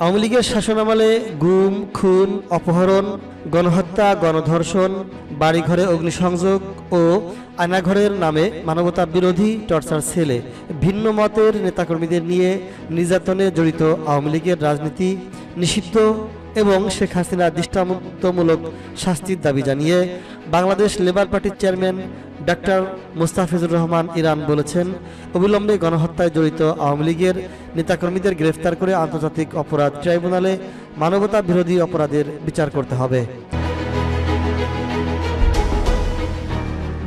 আওয়ামী লীগের শাসনামলে গুম, খুন, অপহরণ, গণহত্যা, গণধর্ষণ, বাড়িঘরে অগ্নিসংযোগ ও আয়নাঘরের নামে মানবতা বিরোধী টর্চার ছেলে, ভিন্ন মতের নেতাকর্মীদের নিয়ে নির্যাতনে জড়িত আওয়ামী লীগের রাজনীতি নিষিদ্ধ এবং শেখ হাসিনা দৃষ্টান্তমূলক শাস্তির দাবি জানিয়ে বাংলাদেশ লেবার পার্টির chairman doctor Mustafizur Rahman Iran বলেছেন, অবিলম্বে গণহত্যায় জড়িত আওয়ামী লীগের নেতাকর্মীদের গ্রেফতার করে আন্তর্জাতিক অপরাধ ট্রাইব্যুনালে মানবতা বিরোধী অপরাধের বিচার করতে হবে।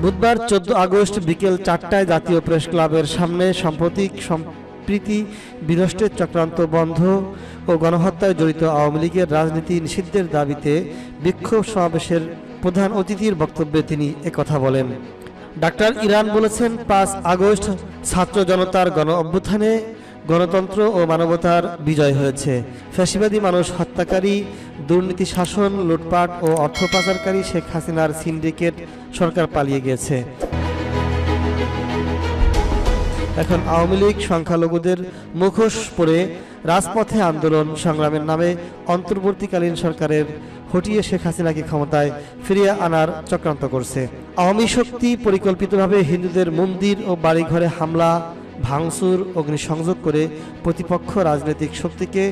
বুধবার চোদ্দ আগস্ট বিকেল চারটায় জাতীয় প্রেস ক্লাবের সামনে সাম্প্রতিক সম্প্রীতি বিনষ্টের চক্রান্ত বন্ধ ও গণহত্যায় জড়িত আওয়ামী লীগের রাজনীতি নিষিদ্ধের দাবিতে বিক্ষোভ সমাবেশের প্রধান অতিথির বক্তব্যে তিনি একথা বলেন। ডাক্তার ইরান বলেছেন, পাঁচ আগস্ট ছাত্র জনতার গণ অভ্যুত্থানে গণতন্ত্র ও মানবতার বিজয় হয়েছে। ফ্যাসিবাদী মানুষ, হত্যাকারী, দুর্নীতি শাসন, লুটপাট ও অর্থ পাচারকারী শেখ হাসিনার সিন্ডিকেট সরকার পালিয়ে গিয়েছে এখন আওয়ামী লীগ সংখ্যালঘুদের মুখোশ পরে রাজপথে আন্দোলন সংগ্রামের নামে অন্তর্বর্তীকালীন সরকারের হটিয়ে শেখ হাসিনাকে ক্ষমতায় ফিরিয়ে আনার চক্রান্ত করছে। আওয়ামী শক্তি পরিকল্পিতভাবে হিন্দুদের মন্দির ও বাড়িঘরে হামলা, ভাঙচুর, অগ্নিসংযোগ করে প্রতিপক্ষ রাজনৈতিক শক্তিকে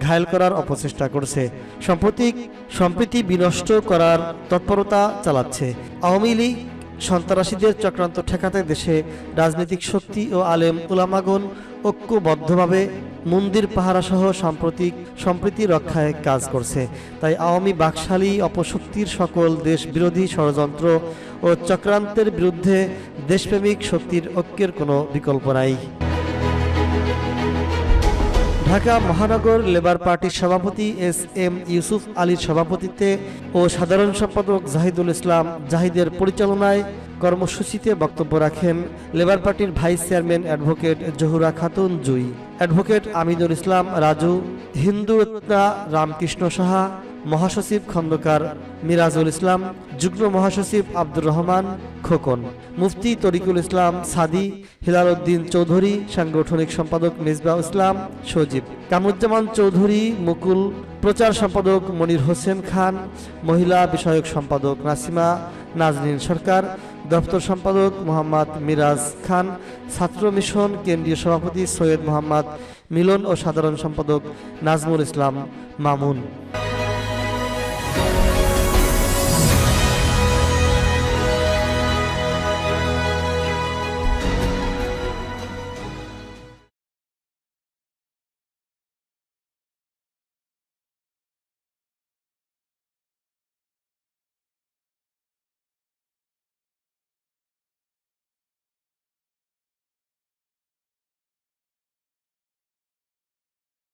ঘায়েল করার অপচেষ্টা করছে। সাম্প্রতিক সম্প্রীতি বিনষ্ট করার তৎপরতা চালাচ্ছে। আওয়ামী লীগ সন্ত্রাসীদের চক্রান্ত ঠেকাতে দেশে রাজনৈতিক শক্তি ও আলেম উলামাগণ ঐক্যবদ্ধভাবে মন্দির পাহারাসহ সাম্প্রতিক সম্প্রীতি রক্ষায় কাজ করছে। তাই আওয়ামী বাকশালী অপশক্তির সকল দেশ বিরোধী ষড়যন্ত্র ও চক্রান্তের বিরুদ্ধে দেশপ্রেমিক শক্তির ঐক্যের কোনো বিকল্প নাই। ঢাকা মহানগর লেবার পার্টির সভাপতি এস এম ইউসুফ আলীর সভাপতিত্বে ও সাধারণ সম্পাদক জাহিদুল ইসলাম জাহিদের পরিচালনায় কর্মসূচিতে বক্তব্য রাখেন লেবার পার্টির vice chairman advocate Zohura Khatun Jui. Advocate Aminul Islam Raju, Hindu Ratna Ramkrishna Saha মহাসচিব খন্দকার মিরাজুল ইসলাম, যুগ্ম মহাসচিব আব্দুর রহমান খোকন, মুফতি তরিকুল ইসলাম সাদি হিলাল উদ্দিন চৌধুরী, সাংগঠনিক সম্পাদক মিসবাহ ইসলাম, সজীব। কামরুজ্জামান চৌধুরী, মুকুল, প্রচার সম্পাদক মনির হোসেন খান, মহিলা বিষয়ক সম্পাদক নাসিমা নাজনীন সরকার, দপ্তর সম্পাদক মোহাম্মদ মিরাজ খান, ছাত্র মিশন কেন্দ্রীয় সভাপতি সৈয়দ মোহাম্মদ মিলন ও সাধারণ সম্পাদক নাজমুল ইসলাম মামুন।